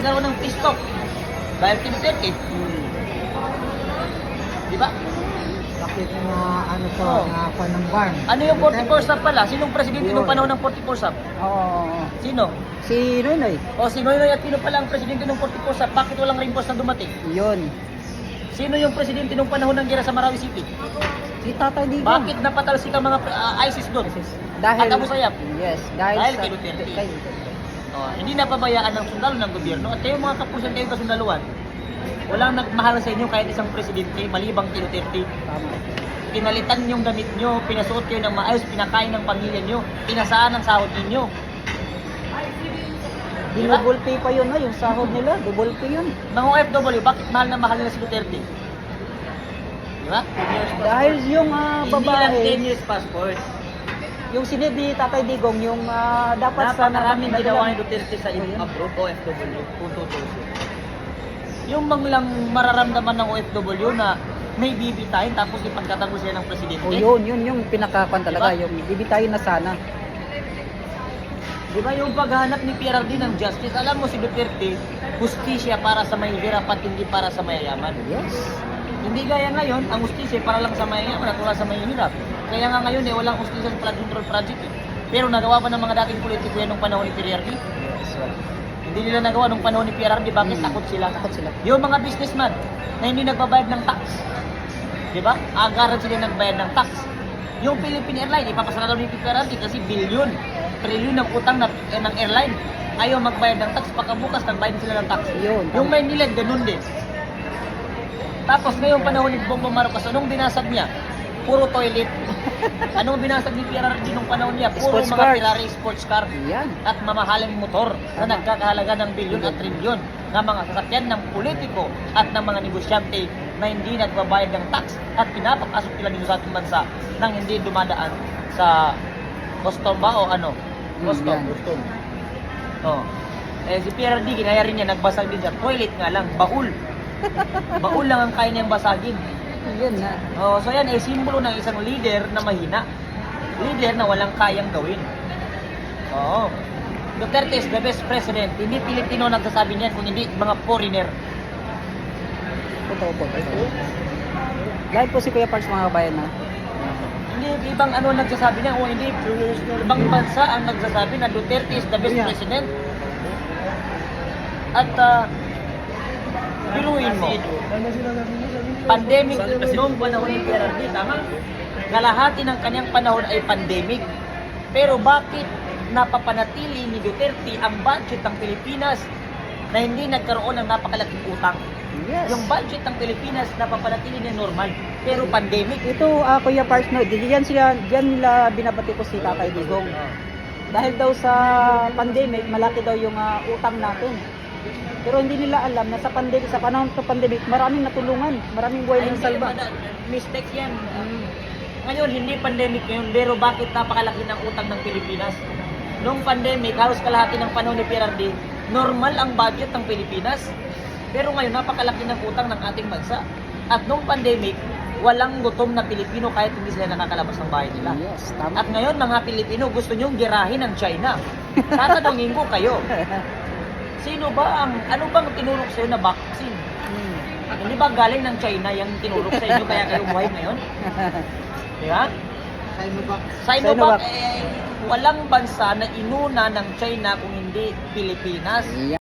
Nagkaroon ng pistok. Dahil kinipit Di ba? Bakit na ano to, Oo. na ako ng barn? Ano yung 44 sub pala? Sinong presidente nung panahon ng 44 sub? Oo. Sino? Si Noynoy. O si Noynoy Aquino pala ang presidente ng 44 sub. Bakit walang reimburse na dumating? Yun. Sino yung presidente nung panahon ng gera sa Marawi City? Si Tatay Digong. Bakit napatalsik ang mga ah, ISIS doon? Dahil, At Abu Sayyaf? Yes, dahil, Dahil sa... kay Duterte. kay Duterte. Oh, hindi napabayaan ng sundalo ng gobyerno at kayo mga kapusan kayo kasundaluan. Walang nagmahal sa inyo kahit isang presidente, malibang kay Duterte. Tama. Pinalitan yung damit nyo, pinasuot kayo ng maayos, pinakain ng pamilya nyo, pinasaan ng sahod ninyo. Double pay pa yun, no? yung sahod nila. Double pay yun. Mga OFW, bakit mahal na mahal nila si Duterte? Di ba? 10. Dahil yung ah, Hindi lang 10 babae, years passport. Yung sinid ni Tatay Digong, yung ah, dapat sa Napakaraming ginawa ni Duterte sa Oh, yun. abroad OFW kung tutusin. Yung mang lang mararamdaman ng OFW na may bibitayin tapos ipagkatago siya ng presidente. Oh, yun, yun yung pinakakan talaga, Diba? yung bibitayin na sana. Di ba yung paghahanap ni PRRD ng justice, alam mo si Duterte, justisya para sa mahihirap at hindi para sa mayayaman. Yes. Hindi gaya ngayon, ang justisya para lang sa mayayaman at wala sa mahihirap. Kaya nga ngayon eh, walang sa flood control project eh. Pero nagawa pa ng mga dating politiko yan nung panahon ni PRRD. Yes, Hindi nila nagawa nung panahon ni PRRD, bakit Hmm. takot sila? Takot sila. Yung mga businessman na hindi nagbabayad ng tax. Di ba? Agaran sila nagbayad ng tax. Yung Philippine Airlines, ipapasara daw ni PRRD kasi bilyon, trilyon ng utang na, eh, ng airline. Ayaw magbayad ng tax, pagkabukas nagbayad sila ng tax. Yun. Yung Maynila, ganun din. Tapos ngayong panahon ni Bongbong Marcos, anong binasag niya? Puro toilet. Anong binasag ni PRRD nung panahon niya? Puro Sports mga car. Ferrari sports car Yan. at mamahaling motor na Tama. nagkakahalaga ng bilyon at trilyon ng mga sasakyan ng politiko at ng mga negosyante na hindi nagbabayad ng tax at pinapapasok nila dito sa ating bansa nang hindi dumadaan sa custom ba o ano? Custom. Yan. Custom. Oh. Eh, si PRD, ginaya rin niya, nagbasag din siya. Toilet nga lang, baul. baul lang ang kaya niyang basagin. Yun na. Oh, so yan ay simbolo ng isang leader na mahina. Leader na walang kayang gawin. Oo. Duterte is the best president. Hindi Pilipino nagsasabi niyan kung hindi mga foreigner. Totoo po. Live po si Kuya Parks mga kabayan na. Hindi ibang ano nagsasabi niyan o hindi ibang bansa ang nagsasabi na Duterte is the best Yeah. president. At uh, biruin mo. Pandemic noong panahon ni PRRD, tama? Kalahati ng kanyang panahon ay pandemic. Pero bakit napapanatili ni Duterte ang budget ng Pilipinas na hindi nagkaroon ng napakalaking utang? Yes. Yung budget ng Pilipinas napapanatili na normal, pero pandemic. Ito, ah, Kuya no, diyan sila, diyan nila binabati ko si Tatay Digong. Dahil daw sa pandemic, malaki daw yung ah, utang natin. Pero hindi nila alam na sa pandemic, sa panahon ng pandemic, maraming natulungan, maraming buhay ng salba. Mistake yan. Ngayon, hindi pandemic ngayon, pero bakit napakalaki ng utang ng Pilipinas? Noong pandemic, halos kalahati ng panahon ni PRRD, normal ang budget ng Pilipinas. Pero ngayon, napakalaki ng utang ng ating bansa. At noong pandemic, walang gutom na Pilipino kahit hindi sila nakakalabas ng bahay nila. Yes, tama. At ngayon, mga Pilipino, gusto nyong girahin ng China. Tatanungin ko kayo, sino ba ang, ano bang tinulok sa'yo na vaccine? Hmm. Hindi ba galing ng China yung tinulok sa inyo kaya kayo buhay ngayon? Di ba? Sinovac. Sinovac, eh, walang bansa na inuna ng China kung hindi Pilipinas.